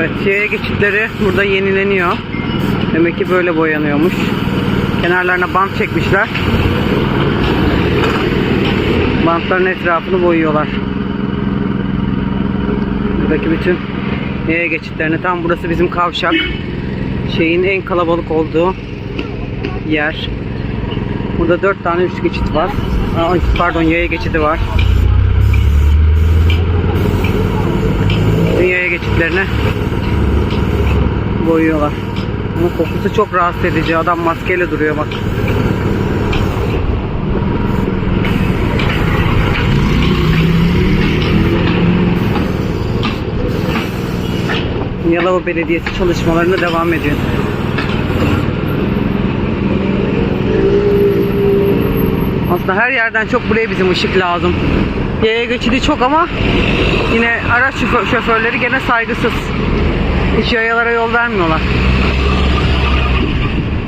Evet, yaya geçitleri burada yenileniyor. Demek ki böyle boyanıyormuş. Kenarlarına bant çekmişler. Bantların etrafını boyuyorlar. Buradaki bütün yaya geçitlerini. Tam burası bizim kavşak. Şeyin en kalabalık olduğu yer. Burada dört tane üst geçit var. Aa, pardon yaya geçidi var. Bütün geçitlerini boyuyorlar. Ama kokusu çok rahatsız edici. Adam maskeyle duruyor bak. Yalova Belediyesi çalışmalarına devam ediyor. Aslında her yerden çok buraya bizim ışık lazım. Yaya geçidi çok ama yine araç şoför- şoförleri gene saygısız. Hiç yayalara yol vermiyorlar.